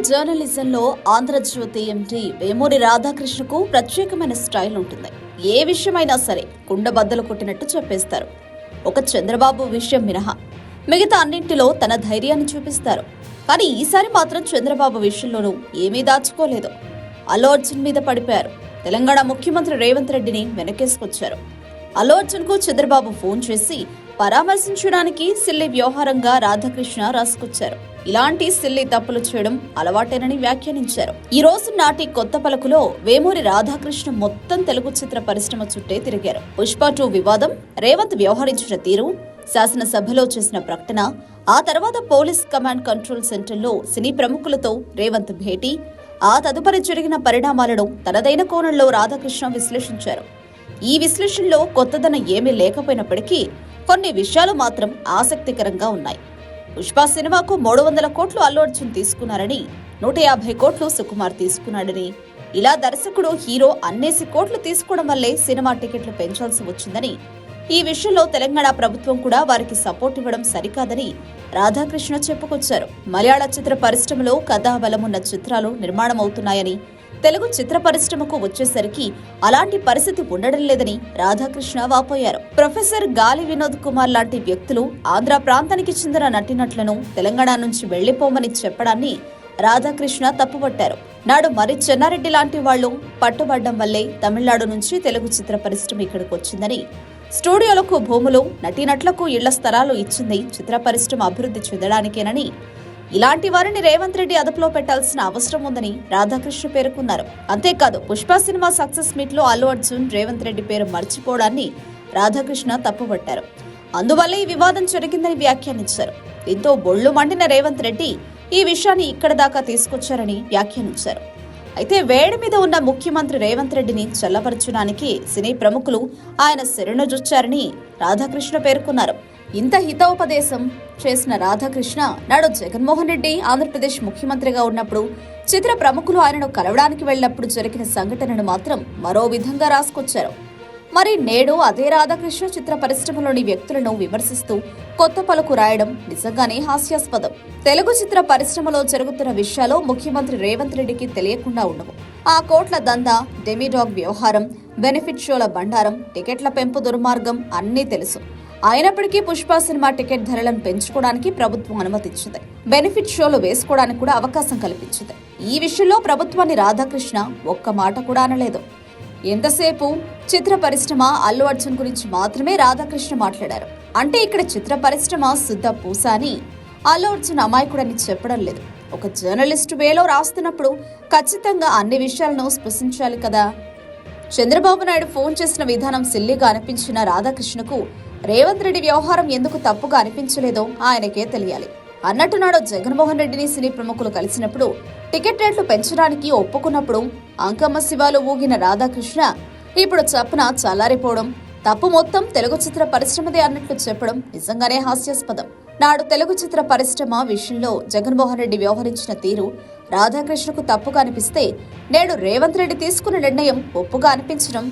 జర్నలిజంలో ఆంధ్రజ్యోతి ఎంటీ వేమూరి రాధాకృష్ణకు ప్రత్యేకమైన స్టైల్ ఉంటుంది. ఏ విషయమైనా సరే కుండబద్దలు కొట్టినట్టు చెప్పేస్తారు. ఒక చంద్రబాబు విషయం మినహా. మిగతా అన్నింటిలో తన ధైర్యాన్ని చూపిస్తారు. కానీ ఈసారి మాత్రం చంద్రబాబు విషయంలోనూ ఏమీ దాచుకోలేదు. అల్లు అర్జున్ మీద పడిపోయారు. తెలంగాణ ముఖ్యమంత్రి రేవంత్ రెడ్డిని వెనకేసుకొచ్చారు. అల్లు అర్జున్కు చంద్రబాబు ఫోన్ చేసి పరామర్శించడానికి సిల్లి వ్యవహారంగా రాధాకృష్ణ రాసుకొచ్చారు. ఇలాంటి సిల్లి తప్పులు చేయడం అలవాటేనని వ్యాఖ్యానించారు. ఈ రోజు నాటి కొత్త పలుకులో వేమూరి రాధాకృష్ణ మొత్తం తెలుగు చిత్ర పరిశ్రమ చుట్టే తిరిగారు. పుష్ప టూ వివాదం రేవంత్ వ్యవహరించిన తీరు శాసనసభలో చేసిన ప్రకటన ఆ తర్వాత పోలీస్ కమాండ్ కంట్రోల్ సెంటర్లో సినీ ప్రముఖులతో రేవంత్ భేటీ ఆ తదుపరి జరిగిన పరిణామాలను తనదైన కోణంలో రాధాకృష్ణ విశ్లేషించారు. ఈ విశ్లేషణలో కొత్తదనం ఏమీ లేకపోయినప్పటికీ కొన్ని విషయాలు మాత్రం ఆసక్తికరంగా ఉన్నాయి. పుష్ప సినిమాకు మూడు వందల కోట్లు అల్లు అర్జున్ తీసుకున్నారని నూట యాభై కోట్లు సుకుమార్ తీసుకున్నాడని ఇలా దర్శకుడు హీరో అన్నేసి కోట్లు తీసుకోవడం వల్లే సినిమా టికెట్లు పెంచాల్సి వచ్చిందని ఈ విషయంలో తెలంగాణ ప్రభుత్వం కూడా వారికి సపోర్ట్ ఇవ్వడం సరికాదని రాధాకృష్ణ చెప్పుకొచ్చారు. మలయాళ చిత్ర పరిశ్రమలో కథాబలమున్న చిత్రాలు నిర్మాణమవుతున్నాయని తెలుగు చిత్ర పరిశ్రమకు వచ్చేసరికి అలాంటి పరిస్థితి ఉండడం లేదని రాధాకృష్ణ వాపోయారు. ప్రొఫెసర్ గాలి వినోద్ కుమార్ లాంటి వ్యక్తులు ఆంధ్ర ప్రాంతానికి చెందిన నటినట్లను తెలంగాణ నుంచి వెళ్ళిపోమని చెప్పడాన్ని రాధాకృష్ణ తప్పుపట్టారు. నాడు మరి చెన్నారెడ్డి లాంటి వాళ్ళు పట్టుబడ్డం వల్లే తమిళనాడు నుంచి తెలుగు చిత్ర పరిశ్రమ ఇక్కడికి వచ్చిందని స్టూడియోలకు భూములు నటీనట్లకు ఇళ్ళ స్థలాలు ఇచ్చింది చిత్ర పరిశ్రమ అభివృద్ధి చెందడానికేనని ఇలాంటి వారిని రేవంత్ రెడ్డి అదుపులో పెట్టాల్సిన అవసరం ఉందని రాధాకృష్ణ పేర్కొన్నారు. అంతేకాదు పుష్ప సినిమా సక్సెస్ మీట్లో అల్లు అర్జున్ రేవంత్ రెడ్డి పేరు మర్చిపోవడాన్ని రాధాకృష్ణ తప్పుపట్టారు అందువల్ల ఈ వివాదం జరిగిందని వ్యాఖ్యానించారు. దీంతో బొళ్ళు మండిన రేవంత్ రెడ్డి ఈ విషయాన్ని ఇక్కడ దాకా తీసుకొచ్చారని వ్యాఖ్యానించారు. అయితే వేడి మీద ఉన్న ముఖ్యమంత్రి రేవంత్ రెడ్డిని చల్లపరచడానికి సినీ ప్రముఖులు ఆయన శరణుజొచ్చారని రాధాకృష్ణ పేర్కొన్నారు. ఇంత హితోపదేశం చేసిన రాధాకృష్ణ నాడు జగన్మోహన్ రెడ్డి ఆంధ్రప్రదేశ్ ముఖ్యమంత్రిగా ఉన్నప్పుడు చిత్ర ప్రముఖులు ఆయనను కలవడానికి వెళ్ళినప్పుడు జరిగిన సంఘటనను మాత్రం మరో విధంగా రాసుకొచ్చారు. మరి నేడు అదే రాధాకృష్ణ చిత్ర పరిశ్రమలోని వ్యక్తులను విమర్శిస్తూ కొత్త పలుకు రాయడం నిజంగానే హాస్యాస్పదం. తెలుగు చిత్ర పరిశ్రమలో జరుగుతున్న విషయాలు ముఖ్యమంత్రి రేవంత్ రెడ్డికి తెలియకుండా ఉండవు. ఆ కోట్ల దందా డెమిడాగ్ వ్యవహారం బెనిఫిట్ షోల బండారం టికెట్ల పెంపు దుర్మార్గం అన్నీ తెలుసు. అయినప్పటికీ పుష్ప సినిమా టికెట్ ధరలను పెంచుకోవడానికి ప్రభుత్వం అనుమతించింది బెనిఫిట్ షోలు వేసుకోవడానికి కూడా అవకాశం కల్పించింది. ఈ విషయంలో ప్రభుత్వాన్ని రాధాకృష్ణ ఒక్క మాట కూడా అనలేదు. ఎంతసేపు? చిత్ర పరిశ్రమ అల్లు అర్జున్ గురించి మాత్రమే రాధాకృష్ణ మాట్లాడారు. అంటే ఇక్కడ చిత్ర పరిశ్రమ శుద్ధ పూస అని అల్లు అర్జున్ అమాయకుడని చెప్పడం లేదు. ఒక జర్నలిస్ట్ వేలో రాస్తున్నప్పుడు ఖచ్చితంగా అన్ని విషయాలను స్పృశించాలి కదా. చంద్రబాబు నాయుడు ఫోన్ చేసిన విధానం సిల్లిగా అనిపించిన రాధాకృష్ణకు రేవంత్ రెడ్డి వ్యవహారం ఎందుకు తప్పుగా అనిపించలేదో ఆయనకే తెలియాలి. అన్నట్టు నాడు జగన్మోహన్ రెడ్డిని సినీ ప్రముఖులు కలిసినప్పుడు టికెట్ రేట్లు పెంచడానికి ఒప్పుకున్నప్పుడు అంకమ్మ శివాలు ఊగిన రాధాకృష్ణ ఇప్పుడు చప్పున చల్లారిపోవడం తప్పు మొత్తం తెలుగు చిత్ర పరిశ్రమదే అన్నట్లు చెప్పడం నిజంగానే హాస్యాస్పదం. నాడు తెలుగు చిత్ర పరిశ్రమ విషయంలో జగన్మోహన్ రెడ్డి వ్యవహరించిన తీరు రాధాకృష్ణకు తప్పుగా అనిపిస్తే నేడు రేవంత్ రెడ్డి తీసుకున్న నిర్ణయం ఒప్పుగా అనిపించడం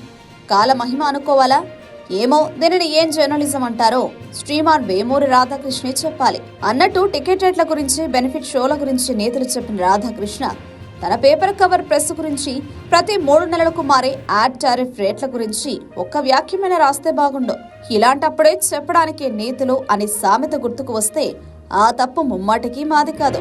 కాలమహిమ అనుకోవాలా? ఏమో దీనిని ఏం జర్నలిజం అంటారో? శ్రీమాన్ వేమూరి రాధాకృష్ణే చెప్పాలి. అన్నట్టు టికెట్ రేట్ల గురించి బెనిఫిట్ షోల గురించి నేతలు చెప్పిన రాధాకృష్ణ తన పేపర్ కవర్ ప్రెస్ గురించి ప్రతి మూడు నెలలకు మారే యాడ్ టారిఫ్ రేట్ల గురించి ఒక్క వ్యాఖ్యమైన రాస్తే బాగుండు. ఇలాంటప్పుడే చెప్పడానికి నేతలు అనే సామెత గుర్తుకు వస్తే ఆ తప్పు ముమ్మాటికి మాది కాదు.